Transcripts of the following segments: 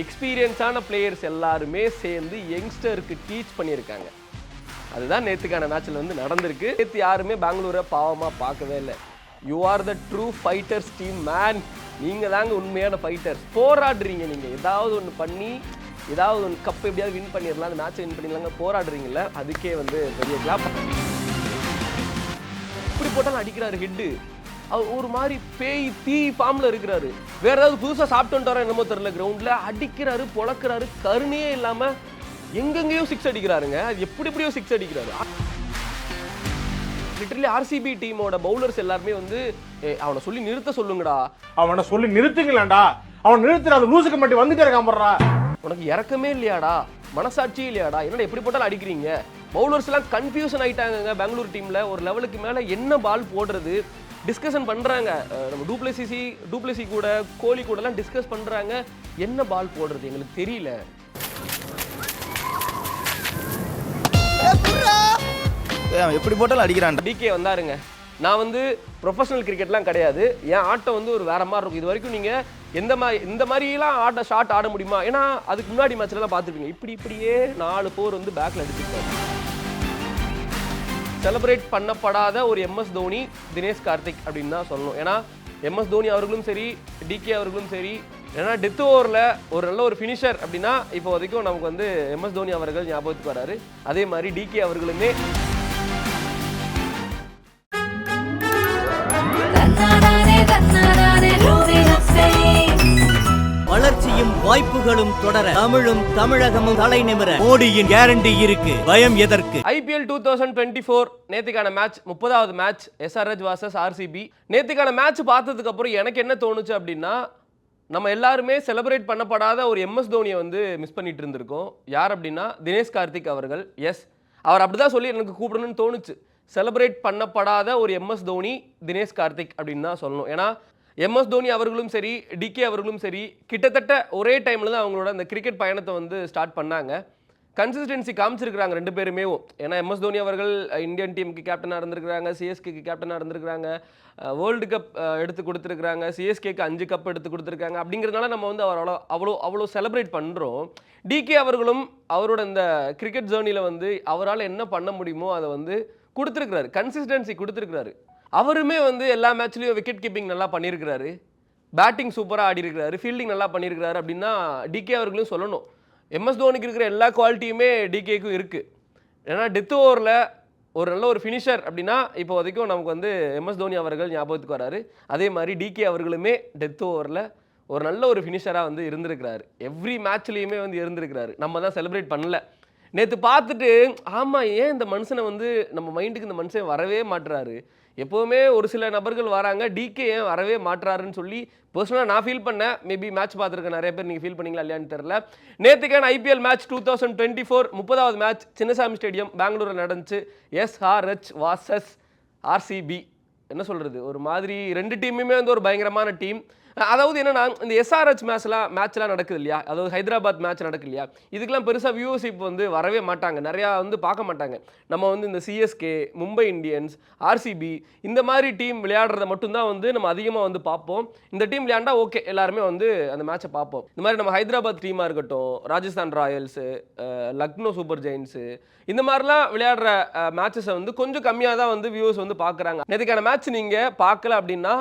எக்ஸ்பீரியன்ஸான players எல்லாருமே சேர்ந்து யங்ஸ்டருக்கு teach பண்ணியிருக்காங்க. அதுதான் நேற்றுக்கான மேட்ச்சில் வந்து நடந்திருக்கு. நேற்று யாருமே பெங்களூரை பாவமாக பார்க்கவே இல்லை. You are the true fighters team man நீங்கள் தாங்க உண்மையான ஃபைட்டர்ஸ் போராடுறீங்க நீங்கள் ஏதாவது ஒன்று பண்ணி ஏதாவது ஒன்று கப் எப்படியாவது வின் பண்ணிடலாம் அந்த மேட்ச் வின் பண்ணிடலாங்க போராடுறீங்கள அதுக்கே வந்து பெரிய கிளாப் இப்படி போட்டாலும் அடிக்கிறாரு ஹெட்டு ஒரு மாதிரி பேய் தீ ஃபார்ம்ல இருக்கிறாரு. வேற ஏதாவது புதுசா சாப்பிட்டு என்னமோ தெரியல கிரவுண்ட்ல அடிக்கிறாரு பொளக்குறாரு கருணையே இல்லாம எங்கெங்கேயோ சிக்ஸ் அடிக்கிறாருங்க. அது எப்படி எப்படியோ சிக்ஸ் அடிக்கிறாரு. லிட்டரலி ஆர்சிபி டீமோட பவுலர்ஸ் எல்லாருமே வந்து "ஏய், அவனை சொல்லி நிறுத்த சொல்லுங்கடா. அவனை சொல்லி நிறுத்துங்களேன்டா. அவன் நிறுத்துற அந்த லூசுக்கு மட்டும் வந்துட்டே இருக்கான் போடுறா உனக்கு இறக்கமே இல்லையாடா. மனசாட்சி இல்லையாடா. என்னடா எப்படி போட்டாலும் அடிக்கிறீங்க? பவுலர்ஸ் எல்லாம் கன்ஃபியூஷன் ஆயிட்டாங்க பெங்களூர் டீம்ல ஒரு லெவலுக்கு மேல என்ன பால் போடுறது? டிஸ்கஷன் பண்றாங்க. அஹ் நம்ம டூப்ளசிசி டூப்ளசி கூட கோலி கூட எல்லாம் டிஸ்கஸ் பண்றாங்க. என்ன பால் போடுறது? எங்களுக்கு தெரியல. எப்படி போட்டாலும் அடிக்கிறான்டா. டிகே வந்தாருங்க. நான் வந்து ப்ரொஃபஷனல் கிரிக்கெட்லாம் கிடையாது. என் ஆட்டம் வந்து ஒரு வேற மாதிரி இருக்கும். இது வரைக்கும் நீங்க எந்த மாதிரி இந்த மாதிரிலாம் ஆட்ட ஷாட் ஆட முடியுமா? ஏன்னா அதுக்கு முன்னாடி மேட்ச்லாம் பார்த்துருப்பீங்க. இப்படி இப்படியே நாலு போர் வந்து பேக்ல அடிச்சிருக்காரு செலிப்ரேட் பண்ணப்படாத ஒரு எம்எஸ் தோனி தினேஷ் கார்த்திக் அப்படின்னு தான் சொல்லணும். ஏன்னா எம்எஸ் தோனி அவர்களும் சரி டிகே அவர்களும் சரி ஏன்னா டெத் ஓவரில் ஒரு நல்ல ஒரு ஃபினிஷர் அப்படின்னா இப்போ வரைக்கும் நமக்கு வந்து எம்எஸ் தோனி அவர்கள் ஞாபகத்துக்கு வராரு. அதே மாதிரி டிகே அவர்களுமே வெற்றியும் வாய்ப்புகளும் தொடர தமிழும் தமிழகமும் தலை நிமிர. மோடியின் கேரண்டி இருக்கு. பயம் எதற்கு? IPL two thousand twenty four நேத்துக்கான match முப்பதாவது மேட்ச் எஸ்ஆர்ஹெச் வாசஸ் ஆர்சிபி நேற்றுக்கான மேட்ச் பார்த்ததுக்கு அப்புறம் எனக்கு என்ன தோணுச்சு அப்படின்னா நம்ம எல்லாருமே செலிப்ரேட் பண்ணப்படாத ஒரு எம்எஸ் தோனியை வந்து மிஸ் பண்ணிட்டு இருந்திருக்கோம். யார் அப்படின்னா தினேஷ் கார்த்திக் அவர்கள். எஸ் அவர் அப்படிதான் சொல்லி எனக்கு கூப்பிடணும்னு தோணுச்சு. செலிப்ரேட் பண்ணப்படாத ஒரு எம்எஸ் தோனி தினேஷ் கார்த்திக் அப்படின்னு தான் சொல்லணும். ஏன்னா எம்எஸ் தோனி அவர்களும் சரி டிகே அவர்களும் சரி கிட்டத்தட்ட ஒரே டைமில் தான் அவங்களோட அந்த கிரிக்கெட் பயணத்தை வந்து ஸ்டார்ட் பண்ணாங்க. கன்சிஸ்டன்சி காமிச்சிருக்கிறாங்க ரெண்டு பேருமே. ஏன்னா எம்எஸ் தோனி அவர்கள் இந்தியன் டீமுக்கு கேப்டனாக இருந்திருக்கிறாங்க சிஎஸ்கேக்கு கேப்டனாக இருந்திருக்கிறாங்க வேர்ல்டு கப் எடுத்து கொடுத்துருக்குறாங்க சிஎஸ்கேக்கு அஞ்சு கப் எடுத்து கொடுத்துருக்காங்க அப்படிங்கிறதுனால நம்ம வந்து அவர் அவ்வளோ அவ்வளோ அவ்வளோ செலிப்ரேட் பண்ணுறோம் டிகே அவர்களும் அவரோட இந்த கிரிக்கெட் ஜேர்னியில் வந்து அவரால் என்ன பண்ண முடியுமோ அதை வந்து கொடுத்துருக்கிறாரு. கன்சிஸ்டன்சி கொடுத்துருக்கிறாரு. அவருமே வந்து எல்லா மேட்ச்லேயும் விக்கெட் கீப்பிங் நல்லா பண்ணியிருக்கிறாரு. பேட்டிங் சூப்பராக ஆடி இருக்கிறாரு ஃபீல்டிங் நல்லா பண்ணியிருக்கிறாரு அப்படின்னா டிகே அவர்களும் சொல்லணும். எம்எஸ் தோனிக்கு இருக்கிற எல்லா குவாலிட்டியுமே டிகேக்கும் இருக்குது ஏன்னா டெத் ஓவரில் ஒரு நல்ல ஒரு ஃபினிஷர் அப்படின்னா இப்போ வரைக்கும் நமக்கு வந்து எம்எஸ் தோனி அவர்கள் ஞாபகத்துக்கு வராரு. அதே மாதிரி டிகே அவர்களுமே டெத் ஓவரில் ஒரு நல்ல ஒரு ஃபினிஷராக வந்து இருந்திருக்கிறாரு. எவ்ரி மேட்ச்லேயுமே வந்து இருந்திருக்கிறாரு. நம்ம தான் செலிப்ரேட் பண்ணல. நேற்று பார்த்துட்டு ஆமாம் ஏன் இந்த மனுஷனை வந்து நம்ம மைண்டுக்கு இந்த மனுஷன் வரவே மாட்டுறாரு எப்போவுமே ஒரு சில நபர்கள் வராங்க டிகே ஏன் வரவே மாட்டுறாருன்னு சொல்லி பர்சனலாக நான் ஃபீல் பண்ணேன். மேபி மேட்ச் பார்த்துருக்கேன். நிறைய பேர் நீங்கள் ஃபீல் பண்ணீங்களா இல்லையான்னு தெரில நேற்றுக்கான IPL match two thousand twenty four முப்பதாவது மேட்ச் சின்னசாமி ஸ்டேடியம் பெங்களூரில் நடந்துச்சு. எஸ்ஆர்ஹெச் வாசஸ் ஆர்சிபி என்ன சொல்கிறது ஒரு மாதிரி ரெண்டு டீமுமே வந்து ஒரு பயங்கரமான டீம் அதாவது என்னன்னா இந்த எஸ்ஆர்ஹெச் மேட்ச்லாம் மேட்ச்லாம் நடக்குது இல்லையா? அதாவது ஹைதராபாத் மேட்ச் நடக்குது இல்லையா? இதுக்கெல்லாம் பெருசாக வியூவர்ஷிப் வந்து வரவே மாட்டாங்க. நிறையா வந்து பார்க்க மாட்டாங்க. நம்ம வந்து இந்த சிஎஸ்கே மும்பை இந்தியன்ஸ் ஆர்சிபி இந்த மாதிரி டீம் விளையாடுறத மட்டும்தான் வந்து நம்ம அதிகமாக வந்து பார்ப்போம். இந்த டீம் விளையாண்டா ஓகே எல்லாருமே வந்து அந்த மேட்சை பார்ப்போம். இந்த மாதிரி நம்ம ஹைதராபாத் டீமாக இருக்கட்டும் Rajasthan Royals Lucknow Super Giants இந்த மாதிரிலாம் விளையாடுற மேட்சஸை வந்து கொஞ்சம் கம்மியாக தான் வந்து வியூவர்ஸ் வந்து பார்க்குறாங்க. நேற்றுக்கான மேட்ச் நீங்கள் பார்க்கல அப்படின்னா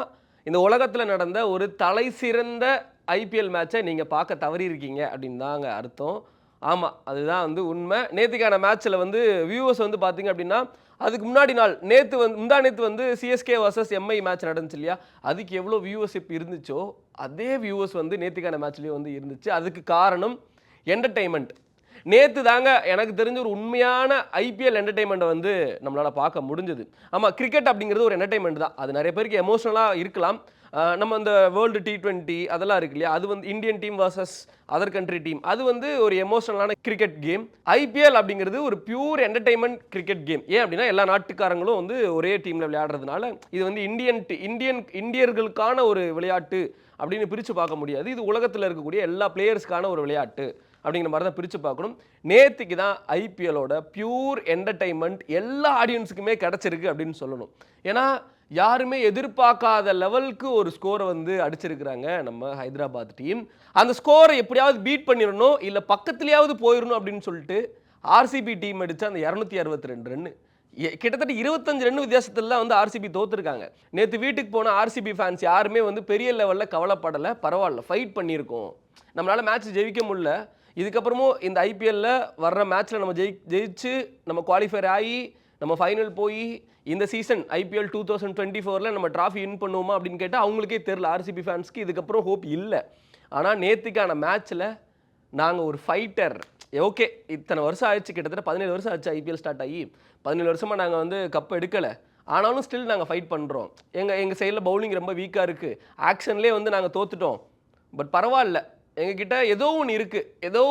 இந்த உலகத்தில் நடந்த ஒரு தலை சிறந்த ஐபிஎல் மேட்சை நீங்கள் பார்க்க தவறியிருக்கீங்க அப்படின்னு தாங்க அர்த்தம். ஆமாம் அதுதான் வந்து உண்மை. நேற்றுக்கான மேட்ச்சில் வந்து வியூவர்ஸ் வந்து பார்த்தீங்க அப்படின்னா அதுக்கு முன்னாடி நாள் நேற்று வந்து முந்தா நேற்று வந்து சிஎஸ்கே வர்சஸ் எம்ஐ மேட்ச் நடந்துச்சு இல்லையா? அதுக்கு எவ்வளோ வியூவர்ஷிப் இருந்துச்சோ அதே வியூவர்ஸ் வந்து நேற்றுக்கான மேட்ச்லேயும் வந்து இருந்துச்சு. அதுக்கு காரணம் என்டர்டைன்மெண்ட் நேற்று தாங்க எனக்கு தெரிஞ்ச ஒரு உண்மையான ஐபிஎல் என்டர்டைன்மெண்ட்டை வந்து நம்மளால் பார்க்க முடிஞ்சது. ஆமாம் கிரிக்கெட் அப்படிங்கிறது ஒரு என்டர்டைன்மெண்ட் தான். அது நிறைய பேருக்கு எமோஷனலாக இருக்கலாம். நம்ம அந்த வேர்ல்டு டி டுவெண்ட்டி அதெல்லாம் இருக்கு இல்லையா? அது வந்து Indian team versus other country team அது வந்து ஒரு எமோஷனலான கிரிக்கெட் கேம் ஐபிஎல் அப்படிங்கிறது ஒரு பியூர் என்டர்டைன்மெண்ட் கிரிக்கெட் கேம் ஏன் அப்படின்னா எல்லா நாட்டுக்காரங்களும் வந்து ஒரே டீமில் விளையாடுறதுனால இது வந்து இந்தியன் இந்தியன் இந்தியர்களுக்கான ஒரு விளையாட்டு அப்படின்னு பிரித்து பார்க்க முடியாது. இது உலகத்தில் இருக்கக்கூடிய எல்லா பிளேயர்ஸ்க்கான ஒரு விளையாட்டு. அப்படிங்கிற மாதிரி தான் பிரித்து பார்க்கணும். நேற்றுக்கு தான் ஐபிஎலோட பியூர் என்டர்டைன்மெண்ட் எல்லா ஆடியன்ஸுக்குமே கிடச்சிருக்கு அப்படின்னு சொல்லணும். ஏன்னா யாருமே எதிர்பார்க்காத லெவலுக்கு ஒரு ஸ்கோரை வந்து அடிச்சிருக்கிறாங்க நம்ம ஹைதராபாத் டீம் அந்த ஸ்கோரை எப்படியாவது பீட் பண்ணிடணும் இல்லை பக்கத்துலேயாவது போயிடணும் அப்படின்னு சொல்லிட்டு ஆர்சிபி டீம் அடித்த அந்த இரநூத்தி அறுபத்தி ரெண்டு ரன்னு கிட்டத்தட்ட இருபத்தஞ்சு ரன் வித்தியாசத்துல வந்து ஆர்சிபி தோத்துருக்காங்க. நேற்று வீட்டுக்கு போன ஆர்சிபி ஃபேன்ஸ் யாருமே வந்து பெரிய லெவலில் கவலைப்படலை. பரவாயில்ல ஃபைட் பண்ணியிருக்கோம். நம்மளால மேட்ச் ஜெயிக்க முடியல. இதுக்கப்புறமும் இந்த ஐபிஎல்லில் வர்ற மேட்ச்சில் நம்ம ஜெயி ஜெயிச்சு நம்ம குவாலிஃபயர் ஆகி நம்ம ஃபைனல் போய் இந்த season IPL two thousand twenty ஃபோரில் நம்ம ட்ராஃபி வின் பண்ணுவோமா அப்படின்னு கேட்டால் அவங்களுக்கே தெரில ஆர்சிபி ஃபேன்ஸ்க்கு இதுக்கப்புறம் ஹோப் இல்லை. ஆனால் நேற்றுக்கான மேட்ச்சில் நாங்கள் ஒரு ஃபைட்டர் ஓகே இத்தனை வருஷம் ஆயிடுச்சு. கிட்டத்தட்ட பதினேழு வருஷம் ஆச்சு ஐபிஎல் ஸ்டார்ட் ஆகி பதினேழு வருஷமாக நாங்கள் வந்து கப் எடுக்கலை. ஆனாலும் ஸ்டில் நாங்கள் ஃபைட் பண்ணுறோம் எங்கள் எங்கள் சைடில் பவுலிங் ரொம்ப வீக்காக இருக்குது ஆக்ஷன்லேயே வந்து நாங்கள் தோத்துட்டோம். பட் பரவாயில்ல. எங்ககிட்ட ஏதோ ஒன்று இருக்குது ஏதோ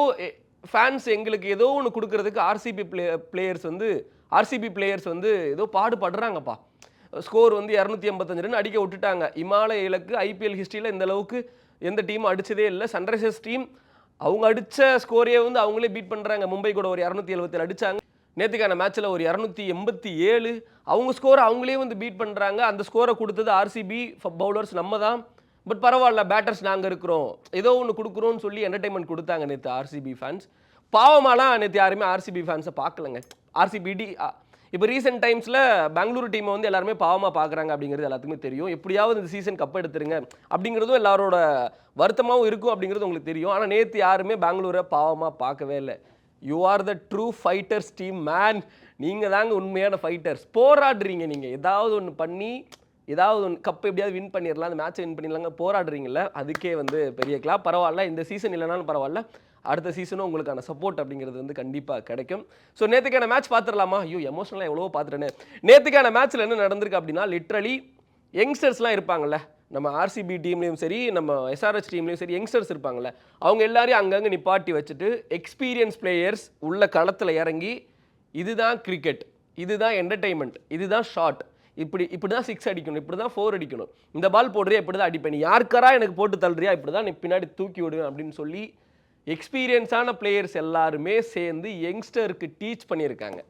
ஃபேன்ஸ் எங்களுக்கு ஏதோ ஒன்று கொடுக்கறதுக்கு ஆர்சிபி பிளே பிளேயர்ஸ் வந்து ஆர்சிபி பிளேயர்ஸ் வந்து ஏதோ பாடுபடுறாங்கப்பா. ஸ்கோர் வந்து இரநூத்தி எண்பத்தஞ்சு ரன் அடிக்க விட்டுட்டாங்க. இமாலய இலக்கு ஐபிஎல் ஹிஸ்ட்ரியில் இந்த அளவுக்கு எந்த டீம் அடித்ததே இல்லை. சன்ரைசர்ஸ் டீம் அவங்க அடித்த ஸ்கோரையே வந்து அவங்களே பீட் பண்ணுறாங்க மும்பை கூட ஒரு இரநூத்தி எழுபத்தேழு அடிச்சாங்க. நேற்றுக்கான மேட்ச்சில் ஒரு இரநூத்தி எண்பத்தி ஏழு. அவங்க ஸ்கோரை அவங்களே வந்து பீட் பண்ணுறாங்க அந்த ஸ்கோரை கொடுத்தது ஆர்சிபி பவுலர்ஸ் நம்ம தான் பட் பரவாயில்ல பேட்டர்ஸ் நாங்கள் இருக்கிறோம். ஏதோ ஒன்று கொடுக்குறோன்னு சொல்லி என்டர்டைன்மெண்ட் கொடுத்தாங்க நேற்று ஆர்சிபி ஃபேன்ஸ் பாவமாலாம் நேற்று யாருமே ஆர்சிபி ஃபேன்ஸை பார்க்கலங்க. ஆர்சிபிடி இப்போ ரீசெண்ட் டைம்ஸில் பெங்களூரு டீமை வந்து எல்லாருமே பாவமாக பார்க்குறாங்க அப்படிங்கிறது எல்லாத்துக்குமே தெரியும். எப்படியாவது இந்த சீசன் கப் எடுத்துருங்க அப்படிங்கிறதும் எல்லாரோட வருத்தமாகவும் இருக்கும் அப்படிங்கிறது உங்களுக்கு தெரியும். ஆனால் நேற்று யாருமே பெங்களூரை பாவமாக பார்க்கவே இல்லை. You are the true fighters team man நீங்கள் தாங்க உண்மையான ஃபைட்டர்ஸ் போராடுறீங்க நீங்கள் ஏதாவது ஒன்று பண்ணி ஏதாவது ஒன்று கப் எப்படியாவது வின் பண்ணிடலாம் அந்த மேட்ச்சை வின் பண்ணிடலாங்க போராடுறீங்கள அதுக்கே வந்து பெரிய கிளாப் பரவாயில்ல இந்த சீசன் இல்லைனாலும் பரவாயில்ல. அடுத்த சீசனும் உங்களுக்கான சப்போர்ட் அப்படிங்கிறது வந்து கண்டிப்பாக கிடைக்கும். ஸோ நேற்றுக்கான மேட்ச் பார்த்துடலாமா ஐயோ எமோஷனலாக எவ்வளோ பார்த்துட்டேன்னு நேற்றுக்கான மேட்ச்சில் என்ன நடந்திருக்கு அப்படின்னா லிட்ரலி யங்ஸ்டர்ஸ்லாம் இருப்பாங்கல்ல. நம்ம ஆர்சிபி டீம்லேயும் சரி நம்ம எஸ்ஆர்எஸ் டீம்லேயும் சரி யங்ஸ்டர்ஸ் இருப்பாங்கல்ல. அவங்க எல்லாரையும் அங்கங்கே நிப்பாட்டி வச்சுட்டு எக்ஸ்பீரியன்ஸ் பிளேயர்ஸ் உள்ள களத்தில் இறங்கி இதுதான் கிரிக்கெட் இதுதான் என்டர்டைன்மெண்ட் இதுதான் ஷார்ட் இப்படி இப்படி தான் சிக்ஸ் அடிக்கணும் இப்படி தான் ஃபோர் அடிக்கணும். இந்த பால் போடுறியா இப்படி தான் அடிப்பேன். நீ யாருக்காரா எனக்கு போட்டு தள்ளுறியா இப்படி தான் நீ பின்னாடி தூக்கி விடுவேன் அப்படின்னு சொல்லி எக்ஸ்பீரியன்ஸான பிளேயர்ஸ் எல்லாருமே சேர்ந்து யங்ஸ்டருக்கு டீச் பண்ணியிருக்காங்க.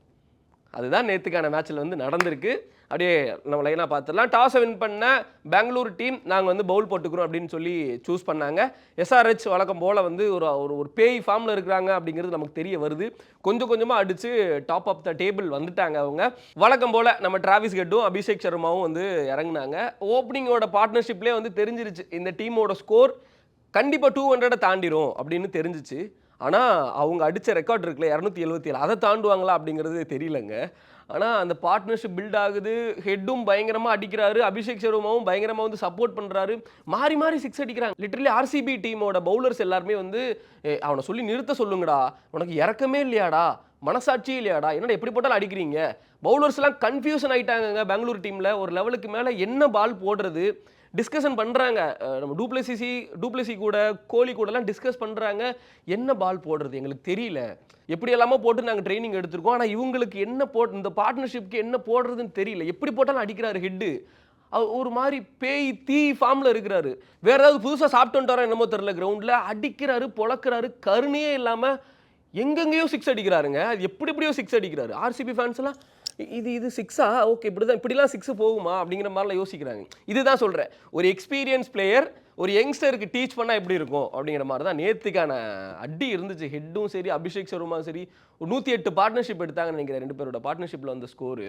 அதுதான் நேற்றுக்கான மேட்ச்சில் வந்து நடந்திருக்கு. அப்படியே நம்ம லைனாக பார்த்துடலாம். டாஸை வின் பண்ண பெங்களூர் டீம் நாங்கள் வந்து பவுல் போட்டுக்கிறோம் அப்படின்னு சொல்லி சூஸ் பண்ணாங்க. எஸ்ஆர்ஹெச் வழக்கம் போல் வந்து ஒரு ஒரு ஒரு பேய் ஃபார்மில் இருக்கிறாங்க அப்படிங்கிறது நமக்கு தெரிய வருது. கொஞ்சம் கொஞ்சமாக அடித்து டாப் ஆஃப் த டேபிள் வந்துட்டாங்க அவங்க. வழக்கம் போல் நம்ம டிராவிஸ் கெட்டும் அபிஷேக் சர்மாவும் வந்து இறங்குனாங்க. ஓப்பனிங்கோட பார்ட்னர்ஷிப்லேயே வந்து தெரிஞ்சிருச்சு. இந்த டீமோட ஸ்கோர் கண்டிப்பாக டூ ஹண்ட்ரடை தாண்டிரும் அப்படின்னு தெரிஞ்சிச்சு. ஆனால் அவங்க அடித்த ரெக்கார்ட் இருக்குல்ல இரநூத்தி எழுபத்தி ஏழு. அதை தாண்டுவாங்களா அப்படிங்கிறது தெரியலங்க. ஆனால் அந்த பார்ட்னர்ஷிப் பில்ட் ஆகுது. ஹெட்டும் பயங்கரமாக அடிக்கிறாரு. அபிஷேக் சர்மாவும் பயங்கரமாக வந்து சப்போர்ட் பண்ணுறாரு மாறி மாறி சிக்ஸ் அடிக்கிறாங்க. லிட்டரலி ஆர்சிபி டீமோட பவுலர்ஸ் எல்லாருமே வந்து அவனை சொல்லி நிறுத்த சொல்லுங்கடா. உனக்கு இறக்கமே இல்லையாடா. மனசாட்சியே இல்லையாடா. என்னடா எப்படி போட்டாலும் அடிக்கிறீங்க? பவுலர்ஸ்லாம் கன்ஃபியூஷன் ஆகிட்டாங்க பெங்களூர் டீமில் ஒரு லெவலுக்கு மேலே என்ன பால் போடுறது? டிஸ்கஷன் பண்ணுறாங்க நம்ம டூப்ளசிசி டூப்ளசி கூட கோலி கூடலாம் டிஸ்கஸ் பண்ணுறாங்க என்ன பால் போடுறது? எங்களுக்கு தெரியல. எப்படி எல்லாமோ போட்டு நாங்கள் ட்ரைனிங் எடுத்திருக்கோம். ஆனால் இவங்களுக்கு என்ன போட் இந்த பார்ட்னர்ஷிப்க்கு என்ன போடுறதுன்னு தெரியல. எப்படி போட்டாலும் அடிக்கிறாரு ஹெட்டு ஒரு மாதிரி பேய் தீ ஃபார்மில் இருக்கிறாரு. வேறு ஏதாவது புதுசாக சாப்பிட்டு வரோம் என்னமோ தெரில கிரவுண்டில் அடிக்கிறாரு பொழக்கிறாரு கருணையே இல்லாமல் எங்கெங்கேயோ சிக்ஸ் அடிக்கிறாருங்க. அது எப்படி எப்படியோ சிக்ஸ் அடிக்கிறாரு. ஆர்சிபி ஃபேன்ஸ் எல்லாம் இது இது சிக்ஸா ஓகே இப்படி தான் இப்படிலாம் சிக்ஸ் போகுமா? அப்படிங்கிற மாதிரிலாம் யோசிக்கிறாங்க. இதுதான் சொல்கிறேன் ஒரு எக்ஸ்பீரியன்ஸ் பிளேயர் ஒரு யங்ஸ்டருக்கு டீச் பண்ணால் எப்படி இருக்கும்? அப்படிங்கிற மாதிரி தான் நேற்றுக்கான அடி இருந்துச்சு. ஹெட்டும் சரி அபிஷேக் சர்மா சரி. ஒரு நூற்றி எட்டு பார்ட்னர்ஷிப் எடுத்தாங்கன்னு நினைக்கிறேன் ரெண்டு பேரோட பார்ட்னர்ஷிப்பில் வந்த ஸ்கோரு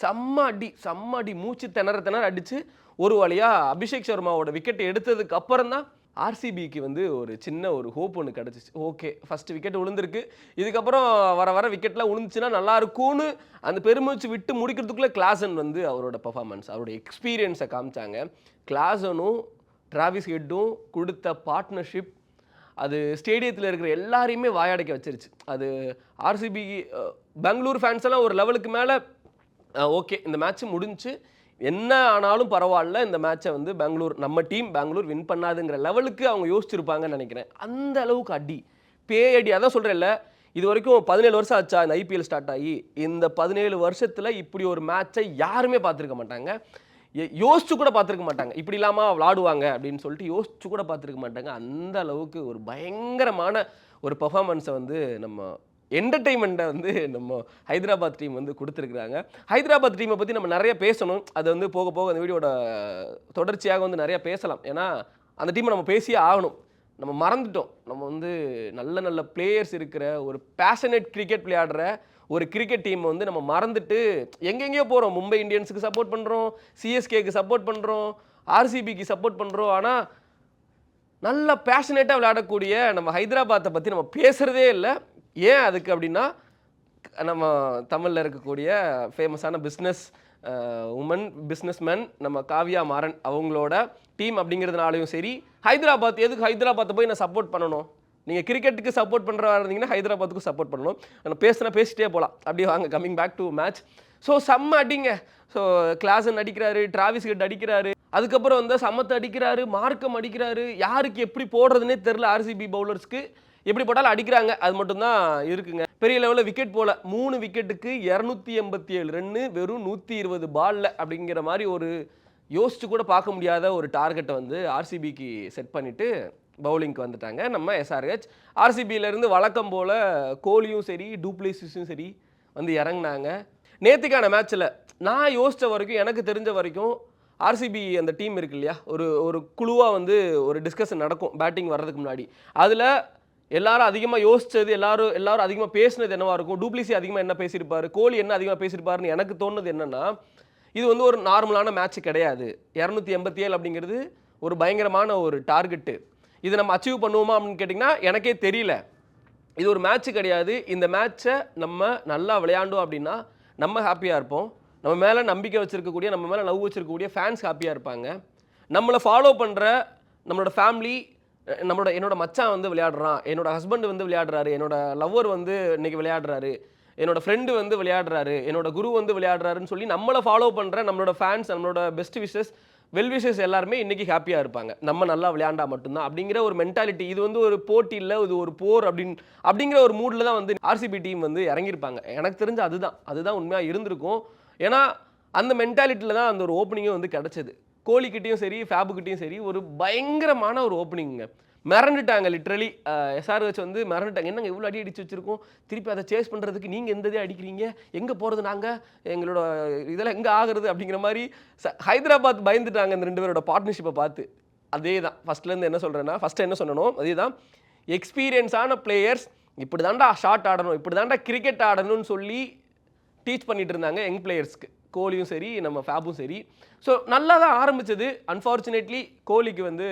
செம்ம அடி செம்ம அடி. மூச்சு திணற திணற அடித்து ஒரு வழியாக அபிஷேக் சர்மாவோட விக்கெட் எடுத்ததுக்கு அப்புறம் தான் ஆர்சிபிக்கு வந்து ஒரு சின்ன ஒரு ஹோப் ஒன்று கிடச்சிச்சு. ஓகே ஃபஸ்ட்டு விக்கெட் விழுந்திருக்கு இதுக்கப்புறம் வர வர விக்கெட்லாம் விழுந்துச்சுன்னா நல்லா இருக்கும்னு அந்த பெருமூச்சு விட்டு முடிக்கிறதுக்குள்ளே கிளாசன் வந்து அவரோட பர்ஃபார்மன்ஸ் அவரோட எக்ஸ்பீரியன்ஸை காமிச்சாங்க. கிளாசனும் டிராவிஸ் ஹெட்டும் கொடுத்த பார்ட்னர்ஷிப் அது ஸ்டேடியத்தில் இருக்கிற எல்லாரையுமே வாயடைக்க வச்சிருச்சு. அது ஆர்சிபி பெங்களூர் ஃபேன்ஸ் எல்லாம் ஒரு லெவலுக்கு மேலே ஓகே இந்த மேட்ச் முடிஞ்சு என்ன ஆனாலும் பரவாயில்ல இந்த மேட்சை வந்து பெங்களூர் நம்ம டீம் பெங்களூர் வின் பண்ணாதுங்கிற லெவலுக்கு அவங்க யோசிச்சிருப்பாங்கன்னு நினைக்கிறேன். அந்த அளவுக்கு அடி. பேய் அடி. அதான் சொல்கிறேன்ல இது வரைக்கும் பதினேழு வருஷம் ஆச்சா இந்த ஐபிஎல் ஸ்டார்ட் ஆகி? இந்த பதினேழு வருஷத்தில் இப்படி ஒரு மேட்சை யாருமே பார்த்துருக்க மாட்டாங்க. யோசிச்சு கூட பார்த்துருக்க மாட்டாங்க. இப்படி இல்லாமல் விளாடுவாங்க அப்படின்னு சொல்லிட்டு யோசிச்சு கூட பார்த்துருக்க மாட்டாங்க. அந்த அளவுக்கு ஒரு பயங்கரமான ஒரு பெர்ஃபார்மன்ஸை வந்து நம்ம என்டர்டெயின்மெண்ட்டை வந்து நம்ம ஹைதராபாத் டீம் வந்து கொடுத்துருக்குறாங்க. ஹைதராபாத் டீமை பற்றி நம்ம நிறைய பேசணும். அது வந்து போக போக அந்த வீடியோட தொடர்ச்சியாக வந்து நிறையா பேசலாம். ஏன்னா அந்த டீமை நம்ம பேசியே ஆகணும். நம்ம மறந்துட்டோம். நம்ம வந்து நல்ல நல்ல பிளேயர்ஸ் இருக்கிற ஒரு பேஷனேட் கிரிக்கெட் விளையாடுற ஒரு கிரிக்கெட் டீம் வந்து நம்ம மறந்துட்டு எங்கெங்கேயோ போகிறோம் மும்பை இந்தியன்ஸுக்கு சப்போர்ட் பண்ணுறோம் சிஎஸ்கேக்கு சப்போர்ட் பண்ணுறோம் ஆர்சிபிக்கு சப்போர்ட் பண்ணுறோம் ஆனால் நல்ல பேஷனேட்டாக விளையாடக்கூடிய நம்ம ஹைதராபாத்தை பற்றி நம்ம பேசுகிறதே இல்லை. ஏன் அதுக்கு அப்படின்னா நம்ம தமிழில் இருக்கக்கூடிய ஃபேமஸான பிஸ்னஸ் உமன் பிஸ்னஸ்மேன் நம்ம காவ்யா மாறன் அவங்களோட டீம் அப்படிங்கிறதுனாலையும் சரி. ஹைதராபாத் எதுக்கு ஹைதராபாத்தை போய் நான் சப்போர்ட் பண்ணணும்? நீங்கள் கிரிக்கெட்டுக்கு சப்போர்ட் பண்ணுறவா இருந்தீங்கன்னா ஹைதராபாத்துக்கும் சப்போர்ட் பண்ணணும். நான் பேசுனா பேசிட்டே போகலாம் அப்படியே வாங்க coming back to match so செம்ம அடிங்க. ஸோ கிளாஸன் அடிக்கிறாரு டிராவிஸ் கிட்ட அடிக்கிறாரு. அதுக்கப்புறம் வந்து சமத்தை அடிக்கிறாரு மார்க்கம் அடிக்கிறாரு. யாருக்கு எப்படி போடுறதுனே தெரில ஆர்சிபி பவுலர்ஸ்க்கு எப்படி போட்டாலும் அடிக்கிறாங்க. அது மட்டும்தான் இருக்குங்க. பெரிய லெவலில் விக்கெட் போல. மூணு விக்கெட்டுக்கு இரநூத்தி எண்பத்தி ஏழு ரன்னு வெறும் நூற்றி இருபது பால்ல அப்படிங்கிற மாதிரி ஒரு யோசிச்சு கூட பார்க்க முடியாத ஒரு டார்கெட்டை வந்து ஆர்சிபிக்கு செட் பண்ணிட்டு பவுலிங்க்கு வந்துட்டாங்க. நம்ம எஸ்ஆர்ஹெச் ஆர்சிபியிலேருந்து வழக்கம் போல் கோலியும் சரி டூப்ளேசிஸும் சரி வந்து இறங்குனாங்க. நேற்றுக்கான மேட்ச்சில் நான் யோசித்த வரைக்கும் எனக்கு தெரிஞ்ச வரைக்கும் ஆர்சிபி அந்த டீம் இருக்கு இல்லையா? ஒரு ஒரு குழுவாக வந்து ஒரு டிஸ்கஷன் நடக்கும். பேட்டிங் வர்றதுக்கு முன்னாடி. அதில் எல்லாரும் அதிகமாக யோசிச்சது எல்லாரும் எல்லாரும் அதிகமாக பேசினது என்னவா இருக்கும்? டூப்ளிசி அதிகமாக என்ன பேசியிருப்பார்? கோலி என்ன அதிகமாக பேசியிருப்பாருன்னு எனக்கு தோணுது என்னென்னா இது வந்து ஒரு நார்மலான மேட்ச் கிடையாது. இரநூத்தி எண்பத்தி ஏழு அப்படிங்கிறது ஒரு பயங்கரமான ஒரு டார்கெட்டு. இது நம்ம அச்சீவ் பண்ணுவோமா அப்படின்னு கேட்டிங்கன்னா எனக்கே தெரியல. இது ஒரு மேட்ச் கிடையாது. இந்த மேட்ச்சை நம்ம நல்லா விளையாண்டோம் அப்படின்னா நம்ம ஹாப்பியாக இருப்போம். நம்ம மேலே நம்பிக்கை வச்சுருக்கக்கூடிய நம்ம மேலே லவ் வச்சுருக்கக்கூடிய ஃபேன்ஸ் ஹாப்பியாக இருப்பாங்க. நம்மளை ஃபாலோ பண்ணுற நம்மளோட ஃபேமிலி நம்மளோட என்னோட மச்சான் வந்து விளையாடுறான் என்னோட ஹஸ்பண்ட் வந்து விளையாடுறாரு என்னோட லவ்வர் வந்து இன்னைக்கு விளையாடுறாரு என்னோட ஃப்ரெண்டு வந்து விளையாடுறாரு என்னோட குரு வந்து விளையாடுறாருன்னு சொல்லி நம்மளை ஃபாலோ பண்ணுற நம்மளோட ஃபேன்ஸ் நம்மளோட பெஸ்ட் விஷஸ் வெல் விஷஸ் எல்லாருமே இன்றைக்கி ஹாப்பியாக இருப்பாங்க. நம்ம நல்லா விளையாண்டா மட்டும்தான் அப்படிங்கிற ஒரு மென்டாலிட்டி இது வந்து ஒரு போட்டி இல்லை இது ஒரு போர் அப்படின்னு அப்படிங்கிற ஒரு மூடில் தான் வந்து ஆர்சிபி டீம் வந்து இறங்கியிருப்பாங்க. எனக்கு தெரிஞ்ச அதுதான் அதுதான் உண்மையாக இருந்திருக்கும். ஏன்னா அந்த மென்டாலிட்டியில் தான் அந்த ஒரு ஓப்பனிங்கே வந்து கிடச்சிது. கோலிக்கிட்டேயும் சரி ஃபேபுக்கிட்டேயும் சரி ஒரு பயங்கரமான ஒரு ஓப்பனிங்க மிரண்டுட்டாங்க லிட்ரலி எஸ்ஆர்ஹெச் வந்து மிரண்டுட்டாங்க. என்னங்க இவ்வளோ அடி அடிச்சு வச்சுருக்கோம்? திருப்பி அதை சேஸ் பண்ணுறதுக்கு நீங்கள் எந்த இதே அடிக்கிறீங்க? எங்கே போகிறது நாங்கள் எங்களோட இதெல்லாம் எங்கே ஆகிறது அப்படிங்கிற மாதிரி ச- ஹைதராபாத் பயந்துட்டாங்க இந்த ரெண்டு பேரோட பார்ட்னர்ஷிப்பை பார்த்து. அதே தான் ஃபஸ்ட்லேருந்து என்ன சொல்கிறேன்னா ஃபஸ்ட்டு என்ன சொல்லணும் அதே தான் எக்ஸ்பீரியன்ஸான பிளேயர்ஸ் இப்படி தாண்டா ஷாட் ஆடணும் இப்படி தாண்டா கிரிக்கெட் ஆடணும்னு சொல்லி டீச் பண்ணிகிட்டு இருந்தாங்க யங் பிளேயர்ஸ்க்கு கோலியும் சரி நம்ம ஃபேபும் சரி. ஸோ நல்லா தான் ஆரம்பிச்சது. அன்ஃபார்ச்சுனேட்லி கோலிக்கு வந்து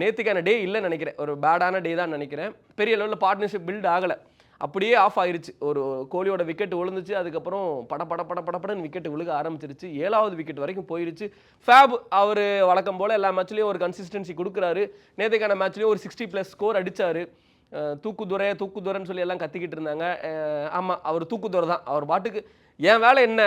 நேற்றுக்கான டே இல்லைன்னு நினைக்கிறேன். ஒரு பேடான டே தான் நினைக்கிறேன். பெரிய லெவலில் பார்ட்னர்ஷிப் பில்ட் ஆகலை. அப்படியே ஆஃப் ஆயிடுச்சு ஒரு கோலியோட விக்கெட் விழுந்துச்சு அதுக்கப்புறம் பட பட பட படப்படன்னு விக்கெட் விழுக ஆரம்பிச்சிருச்சு. ஏழாவது விக்கெட் வரைக்கும் போயிருச்சு. ஃபேப் அவர் வழக்கம் போல் எல்லா மேட்ச்லேயும் ஒரு கன்சிஸ்டன்சி கொடுக்குறாரு. நேற்றுக்கான மேட்ச்லேயும் ஒரு சிக்ஸ்டி ப்ளஸ் ஸ்கோர் அடிச்சாரு. அஹ் தூக்குதுறைன்னு சொல்லி எல்லாம் கத்திக்கிட்டு இருந்தாங்க. ஆமாம் அவர் தூக்குதுறை தான். அவர் பாட்டுக்கு என் வேலை என்ன?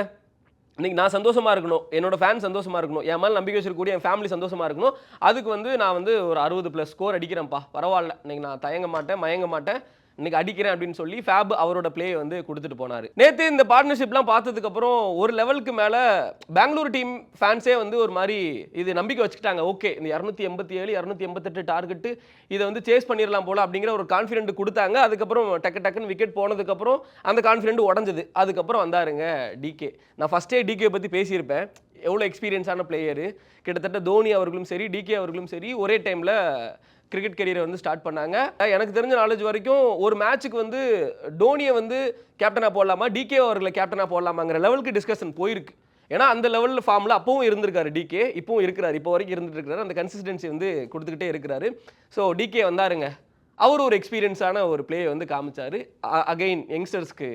இன்றைக்கி நான் சந்தோஷமாக இருக்கணும் என்னோட ஃபேன் சந்தோஷமாக இருக்கணும் என் மேலே நம்பிக்கை வச்சிருக்கக்கூடிய என் ஃபேமிலி சந்தோஷமாக இருக்கணும். அதுக்கு வந்து நான் வந்து ஒரு அறுபது ப்ளஸ் ஸ்கோர் அடிக்கிறேன்ப்பா. பரவாயில்ல. இன்றைக்கி நான் தயங்க மாட்டேன் மயங்க மாட்டேன். இன்னைக்கு அடிக்கிறேன் அப்படின்னு சொல்லி ஃபேப் அவரோட ப்ளே வந்து கொடுத்துட்டு போனார். நேற்று இந்த பார்ட்னர்ஷிப்லாம் பார்த்ததுக்கப்புறம் ஒரு லெவலுக்கு மேலே பெங்களூர் டீம் ஃபேன்ஸே வந்து ஒரு மாதிரி இது நம்பிக்கை வச்சுக்கிட்டாங்க. ஓகே இந்த இரநூத்தி எண்பத்தி ஏழு இரநூத்தி எண்பத்தெட்டு டார்கெட்டு இதை வந்து சேஸ் பண்ணிடலாம் போல அப்படிங்கிற ஒரு கான்ஃபிடென்ட் கொடுத்தாங்க. அதுக்கப்புறம் டக்கு டக்குன்னு விக்கெட் போனதுக்கப்புறம் அந்த கான்ஃபிடென்ட் உடஞ்சது. அதுக்கப்புறம் வந்தாருங்க டிகே நான் ஃபஸ்ட்டே டிகே பற்றி பேசியிருப்பேன். எவ்வளோ எக்ஸ்பீரியன்ஸான பிளேயரு கிட்டத்தட்ட தோனி அவர்களும் சரி டிகே அவர்களும் சரி ஒரே டைமில் கிரிக்கெட் கரியரை வந்து ஸ்டார்ட் பண்ணாங்க. எனக்கு தெரிஞ்ச நாலேஜ் வரைக்கும் ஒரு மேட்ச்சுக்கு வந்து டோனியை வந்து கேப்டனாக போடலாமா டிகே அவர்களை கேப்டனாக போடலாமாங்கிற லெவலுக்கு டிஸ்கஷன் போயிருக்கு. ஏன்னா அந்த லெவலில் ஃபார்மில் அப்பவும் இருந்திருக்காரு டிகே இப்பவும் இருக்கிறார். இப்போ வரைக்கும் இருந்துட்டு இருக்காரு அந்த கன்சிஸ்டன்சி வந்து கொடுத்துக்கிட்டே இருக்கிறாரு. So decay வந்தாருங்க. அவர் ஒரு எக்ஸ்பீரியன்ஸான ஒரு பிளேயை வந்து காமிச்சார். அகைன் யங்ஸ்டர்ஸ்க்கு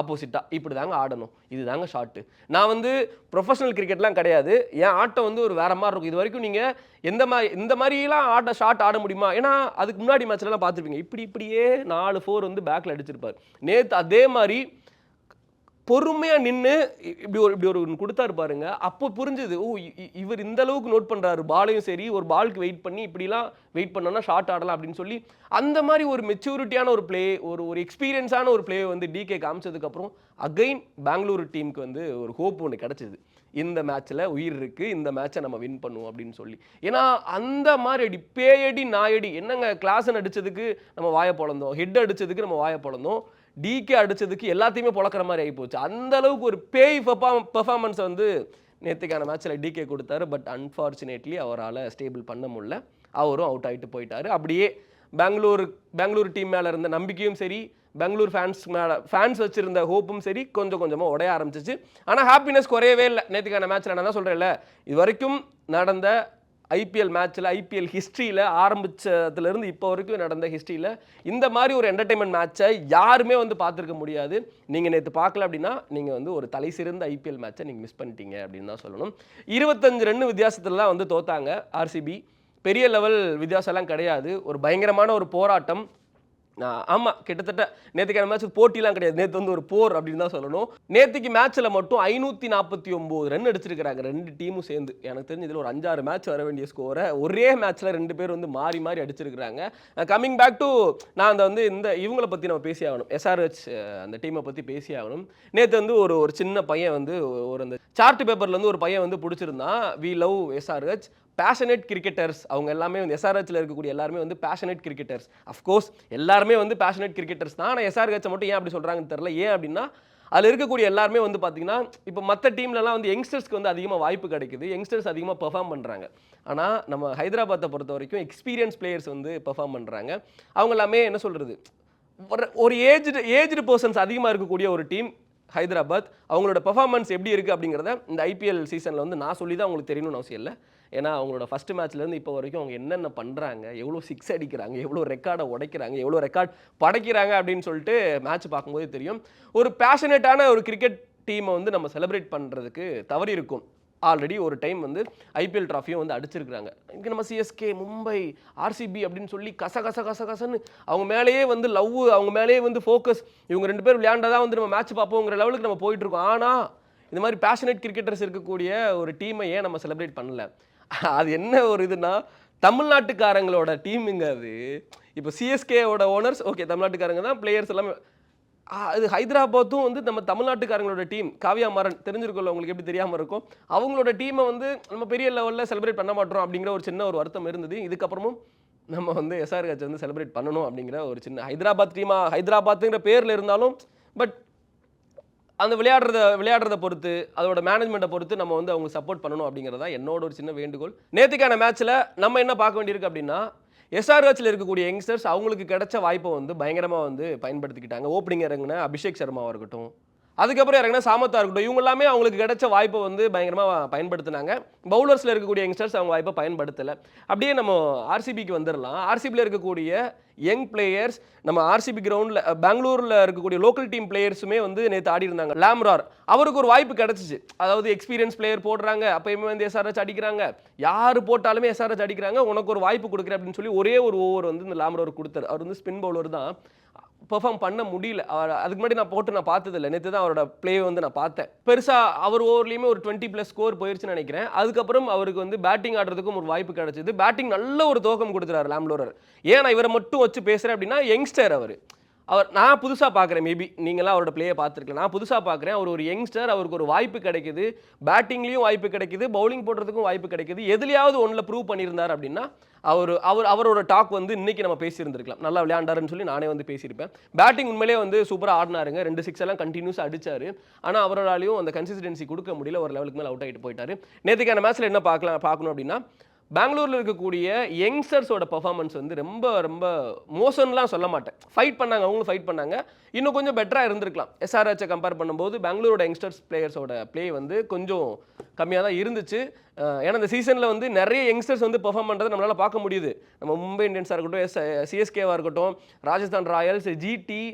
ஆப்போசிட்டாக இப்படி தாங்க ஆடணும். இது தாங்க ஷாட்டு நான் வந்து ப்ரொஃபஷனல் கிரிக்கெட்லாம் கிடையாது. என் ஆட்டம் வந்து ஒரு வேற மாதிரி இருக்கும். இது வரைக்கும் நீங்கள் எந்த மாதிரி இந்த மாதிரிலாம் ஆட ஷாட் ஆட முடியுமா? ஏன்னா அதுக்கு முன்னாடி மேட்ச்லலாம் பார்த்துருப்பீங்க. இப்படி இப்படியே நாலு ஃபோர் வந்து பேக்கில் அடிச்சிருப்பார். நேற்று அதே மாதிரி பொறுமையாக நின்று இப்படி ஒரு இப்படி ஒரு ஒன்று கொடுத்தாரு பாருங்க. அப்போ புரிஞ்சுது ஓ இ- இவர் இந்த அளவுக்கு நோட் பண்ணுறாரு பாலையும் சரி ஒரு பாலுக்கு வெயிட் பண்ணி இப்படிலாம் வெயிட் பண்ணோன்னா ஷார்ட் ஆடலாம் அப்படின்னு சொல்லி அந்த மாதிரி ஒரு மெச்சூரிட்டியான ஒரு பிளே ஒரு ஒரு எக்ஸ்பீரியன்ஸான ஒரு பிளேயை வந்து டிகே காமிச்சதுக்கப்புறம் அகைன் பெங்களூரு டீமுக்கு வந்து ஒரு ஹோப் ஒன்று கிடச்சிது. இந்த மேட்ச்சில் உயிர் இருக்குது இந்த மேட்ச்சை நம்ம வின் பண்ணுவோம் அப்படின்னு சொல்லி. ஏன்னா அந்த மாதிரி அடி பேயடி நாயடி என்னங்க கிளாஸன் அடித்ததுக்கு நம்ம வாயை பொழந்தோம் ஹெட் அடித்ததுக்கு நம்ம வாயை பொழந்தோம். டிகே அடிச்சதுக்கு எல்லாத்தையுமே பொழக்கிற மாதிரி ஆகிப்போச்சு அந்த அளவுக்கு ஒரு பேய் பெர்ஃபார்மன்ஸ் வந்து நேற்றுக்கான மேட்ச்சில் டிகே கொடுத்தாரு. பட் அன்ஃபார்ச்சுனேட்லி அவரால் ஸ்டேபிள் பண்ண முடியல. அவரும் அவுட் ஆகிட்டு போயிட்டாரு. அப்படியே பெங்களூர் பெங்களூர் டீம் மேலே இருந்த நம்பிக்கையும் சரி பெங்களூர் ஃபேன்ஸ் மேலே ஃபேன்ஸ் வச்சுருந்த ஹோப்பும் சரி கொஞ்சம் கொஞ்சமாக உடைய ஆரம்பிச்சிச்சு. ஆனால் ஹாப்பினஸ் குறையவே இல்லை. நேற்றுக்கான மேட்ச்சில் நான் தான் சொல்கிறேன்ல இது வரைக்கும் நடந்த ஐபிஎல் மேட்ச்சில் ஐபிஎல் ஹிஸ்ட்ரியில் ஆரம்பித்ததுலேருந்து இப்போ வரைக்கும் நடந்த ஹிஸ்ட்ரியில் இந்த மாதிரி ஒரு என்டர்டைன்மெண்ட் மேட்சை யாருமே வந்து பார்த்துருக்க முடியாது. நீங்கள் நேற்று பார்க்கல அப்படின்னா நீங்கள் வந்து ஒரு தலை சிறந்த ஐபிஎல் மேட்சை நீங்கள் மிஸ் பண்ணிட்டீங்க அப்படின்னு தான் சொல்லணும். இருபத்தஞ்சு ரன் வித்தியாசத்துலலாம் வந்து தோத்தாங்க ஆர்சிபி பெரிய லெவல் வித்தியாசம்லாம் கிடையாது. ஒரு பயங்கரமான ஒரு போராட்டம். ஆமாம் கிட்டத்தட்ட நேற்றுக்கான மேட்ச் போட்டிலாம் கிடையாது. நேற்று வந்து ஒரு போர் அப்படின்னு தான் சொல்லணும். நேற்றுக்கு மேட்ச்சில் மட்டும் ஐநூற்றி நாற்பத்தி ஒம்பது ரன் அடிச்சிருக்கிறாங்க. ரெண்டு டீமும் சேர்ந்து. எனக்கு தெரிஞ்சு இதில் ஒரு அஞ்சாறு மேட்ச் வர வேண்டிய ஸ்கோரை ஒரே மேட்ச்சில் ரெண்டு பேர் வந்து மாறி மாறி அடிச்சிருக்கிறாங்க. கம்மிங் பேக் டு நான் அந்த வந்து இந்த இவங்களை பற்றி நம்ம பேசி ஆகணும். எஸ்ஆர்ஹெச் அந்த டீமை பற்றி பேசி ஆகணும். நேற்று வந்து ஒரு ஒரு சின்ன பையன் வந்து ஒரு அந்த சார்ட் பேப்பர்லேருந்து ஒரு பையன் வந்து பிடிச்சிருந்தான். We love SRH passionate cricketers அவங்க எல்லாமே வந்து எஸ்ஆர்ஹெச்சில் இருக்கக்கூடிய எல்லாருமே வந்து பேஷனேட் கிரிக்கெட்டர்ஸ் அஃப்கோர்ஸ் எல்லாருமே வந்து பேஷனேட் கிரிக்கெட்டர்ஸ் தான். ஆனால் எஸ்ஆர்ஹெச்சை மட்டும் ஏன் அப்படி சொல்கிறாங்கன்னு தெரில ஏன் அப்படின்னா அதில் இருக்கக்கூடிய எல்லாருமே வந்து பார்த்தீங்கன்னா இப்போ மற்ற டீம்லலாம் வந்து யங்ஸ்டர்ஸ்க்கு வந்து அதிகமாக வாய்ப்பு கிடைக்குது. யங்ஸ்டர்ஸ் அதிகமாக பெர்ஃபார்ம் பண்ணுறாங்க ஆனால் நம்ம ஹைதராபாத்தை பொறுத்த வரைக்கும் எக்ஸ்பீரியன்ஸ் பிளேயர்ஸ் வந்து பெர்ஃபார்ம் பண்ணுறாங்க அவங்க எல்லாமே என்ன சொல்கிறது ஒரு ஒரு ஏஜ்டு ஏஜ்டு பர்சன்ஸ் அதிகமாக இருக்கக்கூடிய ஒரு டீம் ஹைதராபாத். அவங்களோட பெர்ஃபார்மன்ஸ் எப்படி இருக்குது அப்படிங்கிறத இந்த ஐபிஎல் சீசனில் வந்து நான் சொல்லி தான் அவங்களுக்கு தெரியணும்னு அவசியம் இல்லை. ஏன்னா அவங்களோட ஃபஸ்ட் மேட்ச்லேருந்து இப்போ வரைக்கும் அவங்க என்னென்ன பண்ணுறாங்க எவ்வளோ சிக்ஸ் அடிக்கிறாங்க எவ்வளோ ரெக்கார்டை உடைக்கிறாங்க எவ்வளோ ரெக்கார்ட் படைக்கிறாங்க அப்படின்னு சொல்லிட்டு மேட்ச் பார்க்கும்போது தெரியும். ஒரு பேஷனேட்டான ஒரு கிரிக்கெட் டீமை வந்து நம்ம செலிப்ரேட் பண்ணுறதுக்கு தவறி இருக்கும். ஆல்ரெடி ஒரு டைம் வந்து ஐபிஎல் ட்ராஃபியும் வந்து அடிச்சிருக்கிறாங்க. இங்கே நம்ம சிஎஸ்கே மும்பை ஆர்சிபி அப்படின்னு சொல்லி கச கச கச கசன்னு அவங்க மேலேயே வந்து லவ் அவங்க மேலேயே வந்து ஃபோக்கஸ் இவங்க ரெண்டு பேர் விளையாண்டா வந்து நம்ம மேட்ச் பார்ப்போங்கிற லெவலுக்கு நம்ம போயிட்டு இருக்கோம். ஆனால் இந்த மாதிரி பேஷனேட் கிரிக்கெட்டர்ஸ் இருக்கக்கூடிய ஒரு டீமை ஏன் நம்ம செலிப்ரேட் பண்ணல? அது என்ன ஒரு இதுனா தமிழ்நாட்டுக்காரங்களோட டீமுங்க அது. இப்போ சிஎஸ்கேவோட ஓனர்ஸ் ஓகே தமிழ்நாட்டுக்காரங்க தான் பிளேயர்ஸ் எல்லாமே. அது இது ஹைதராபாத்தும் வந்து நம்ம தமிழ்நாட்டுக்காரங்களோட டீம். காவியா மாறன் தெரிஞ்சிருக்கோம்ல உங்களுக்கு எப்படி தெரியாமல் இருக்கும்? அவங்களோட டீமை வந்து நம்ம பெரிய லெவலில் செலிப்ரேட் பண்ண மாட்டோம் அப்படிங்கிற ஒரு சின்ன ஒரு வருத்தம் இருந்தது. இதுக்கப்புறமும் நம்ம வந்து எஸ்ஆர்ஹெச் வந்து செலிப்ரேட் பண்ணணும் அப்படிங்கிற ஒரு சின்ன ஹைதராபாத் டீமாக ஹைதராபாத்துங்கிற பேரில் இருந்தாலும் பட் அந்த விளையாடுறத விளையாடுறத பொறுத்து அதோட மேனேஜ்மெண்ட்டை பொறுத்து நம்ம வந்து அவங்க சப்போர்ட் பண்ணணும் அப்படிங்கிறதா என்னோட ஒரு சின்ன வேண்டுகோள். நேற்றுக்கான மேட்ச்சில் நம்ம என்ன பார்க்க வேண்டியிருக்கு அப்படின்னா எஸ்ஆர்ஹெச்சில் இருக்கக்கூடிய யங்ஸ்டர்ஸ் அவங்களுக்கு கிடைச்ச வாய்ப்பை வந்து பயங்கரமாக வந்து பயன்படுத்திக்கிட்டாங்க. ஓப்பனிங் இறங்கின அபிஷேக் சர்மாவாக இருக்கட்டும் அதுக்கப்புறம் இறங்கினா சாமத்தா இருக்கட்டும் இவங்க எல்லாமே அவங்களுக்கு கிடைச்ச வாய்ப்பை வந்து பயங்கரமாக பயன்படுத்தினாங்க. பவுலர்ஸில் இருக்கக்கூடிய யங்ஸ்டர்ஸ் அவங்க வாய்ப்பை பயன்படுத்தலை. அப்படியே நம்ம ஆர்சிபிக்கு வந்துடலாம் ஆர்சிபியில் இருக்கக்கூடிய யங் பிளேயர்ஸ் நம்ம ஆர்சிபி கிரவுண்டில் பெங்களூரில் இருக்கக்கூடிய லோக்கல் டீம் பிளேயர்ஸுமே வந்து நேற்று ஆடி இருந்தாங்க லேம்ரார் அவருக்கு ஒரு வாய்ப்பு கிடைச்சிச்சு. அதாவது எக்ஸ்பீரியன்ஸ் பிளேயர் போடுறாங்க. அப்பயுமே வந்து எஸ்ஆர்ஹெச் அடிக்கிறாங்க. யார் போட்டாலுமே எஸ்ஆர்ஹெச் அடிக்கிறாங்க. உனக்கு ஒரு வாய்ப்பு கொடுக்குறேன் அப்படின்னு சொல்லி ஒரே ஒரு ஓவர் வந்து இந்த லேம்ரார் கொடுத்தாரு அவர் வந்து ஸ்பின் பவுலர் தான். பெர்ஃபார்ம் பண்ண முடியல. அவர் அதுக்கு முன்னாடி நான் போட்டு நான் பார்த்ததில்ல. நேற்று தான் அவரோட ப்ளே வந்து நான் பார்த்தேன். பெருசாக அவர் ஓவர்லேயுமே ஒரு டுவெண்ட்டி ப்ளஸ் ஸ்கோர் போயிருச்சுன்னு நினைக்கிறேன். அதுக்கப்புறம் அவருக்கு வந்து பேட்டிங் ஆடுறதுக்கும் ஒரு வாய்ப்பு கிடச்சிது. பேட்டிங் நல்ல ஒரு துவக்கம் கொடுத்துறாரு லேம்லோரர் ஏன் நான் இவரை மட்டும் வச்சு பேசுகிறேன் அப்படின்னா யங்ஸ்டர் அவர். அவர் நான் புதுசாக பார்க்குறேன் மேபி நீங்களாம் அவரோட பிளேயை பார்த்துருக்கலாம். நான் புதுசாக பார்க்குறேன் அவர் ஒரு யங்ஸ்டர் அவருக்கு ஒரு வாய்ப்பு கிடைக்குது. பேட்டிங்லேயும் வாய்ப்பு கிடைக்குது. பவுலிங் போடுறதுக்கும் வாய்ப்பு கிடைக்குது. எதுலையாவது ஒன்றில் ப்ரூவ் பண்ணியிருந்தார் அப்படின்னா அவர் அவர் அவரோட டாக் வந்து இன்றைக்கி நம்ம பேசியிருந்திருக்கலாம். நல்லா விளையாண்டாருன்னு சொல்லி நானே வந்து பேசியிருப்பேன். பேட்டிங் உண்மையிலேயே வந்து சூப்பராக ஆடினாருங்க. ரெண்டு சிக்ஸ் எல்லாம் கண்டினியூஸ் அடித்தார் ஆனால் அவராலையும் அந்த கன்சிஸ்டன்சி கொடுக்க முடியல. ஒரு லெவலுக்கு மேலே அவுட் ஆகிட்டு போயிட்டார். நேற்றுக்கான மேட்ச்சில் என்ன பார்க்கலாம் பார்க்கணும் அப்படின்னா பெங்களூரில் இருக்கக்கூடிய யங்ஸ்டர்ஸோட பர்ஃபார்மன்ஸ் வந்து ரொம்ப ரொம்ப மோசம்லாம் சொல்ல மாட்டேன். ஃபைட் பண்ணாங்க அவங்களும் ஃபைட் பண்ணாங்க. இன்னும் கொஞ்சம் பெட்டராக இருந்திருக்கலாம். எஸ்ஆர்ஹெச்சை கம்பேர் பண்ணும்போது பெங்களூரோட யங்ஸ்டர்ஸ் பிளேயர்ஸோட ப்ளே வந்து கொஞ்சம் கம்மியாக தான் இருந்துச்சு. ஏன்னா இந்த சீசனில் வந்து நிறைய யங்ஸ்டர்ஸ் வந்து பெர்ஃபார்ம் பண்ணுறதை நம்மளால் பார்க்க முடியுது. நம்ம மும்பை இந்தியன்ஸாக இருக்கட்டும் எஸ் சிஎஸ்கேவாக இருக்கட்டும் ராஜஸ்தான் ராயல்ஸ் ஜிடி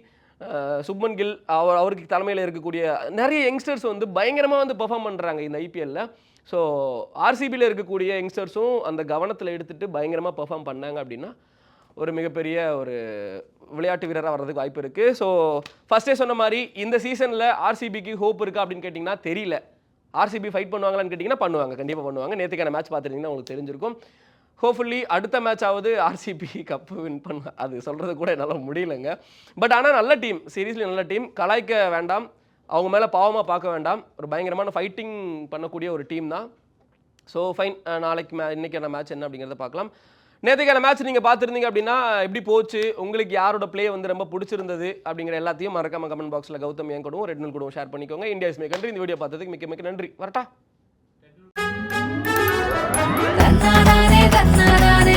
சுப்மன் கில் அவர் அவருக்கு தலைமையில் இருக்கக்கூடிய நிறைய யங்ஸ்டர்ஸ் வந்து பயங்கரமாக வந்து பெர்ஃபார்ம் பண்ணுறாங்க இந்த ஐபிஎல்ல ஸோ ஆர்சிபியில் இருக்கக்கூடிய யங்ஸ்டர்ஸும் அந்த கவனத்தில் எடுத்துகிட்டு பயங்கரமாக பெர்ஃபார்ம் பண்ணாங்க அப்படின்னா ஒரு மிகப்பெரிய ஒரு விளையாட்டு வீரராக வர்றதுக்கு வாய்ப்பு இருக்குது ஸோ ஃபஸ்ட்டே சொன்ன மாதிரி இந்த சீசனில் ஆர்சிபிக்கு ஹோப் இருக்கா அப்படின்னு கேட்டிங்கன்னா தெரியல. ஆர்சிபி ஃபைட் பண்ணுவாங்களான்னு கேட்டிங்கன்னா பண்ணுவாங்க. கண்டிப்பாக பண்ணுவாங்க. நேற்றுக்கான மேட்ச் பார்த்துருந்தீங்கன்னா உங்களுக்கு தெரிஞ்சிருக்கும். ஹோப்ஃபுல்லி அடுத்த மேட்ச் ஆகுது ஆர்சிபி கப்பு வின் பண்ண அது சொல்கிறது கூட என்னால் முடியலங்க. பட் ஆனால் நல்ல டீம் சீரியஸ்லி நல்ல டீம் கலாய்க்க வேண்டாம். அவங்க மேலே பாவமாக பார்க்க வேண்டாம். ஒரு பயங்கரமான ஃபைட்டிங் பண்ணக்கூடிய ஒரு டீம் தான். ஸோ ஃபைன் நாளைக்கு மே இன்னைக்கான மேட்ச் என்ன அப்படிங்கிறத பார்க்கலாம். நேற்றுக்கான மேட்ச் நீங்கள் பார்த்துருந்தீங்க அப்படின்னா எப்படி போச்சு? உங்களுக்கு யாரோட ப்ளே வந்து ரொம்ப பிடிச்சிருந்தது? அப்படிங்கிற எல்லாத்தையும் மறக்காம கமெண்ட் பாக்ஸில் கௌதம் என் கூடவும் ரெட்னல் கூடவும் ஷேர் பண்ணிக்கோங்க. இந்தியா இஸ் கண்ட்ரி இந்த வீடியோ பார்த்ததுக்கு மிக்க மிக்க நன்றி. வரட்டா? தன்னானே தன்னானே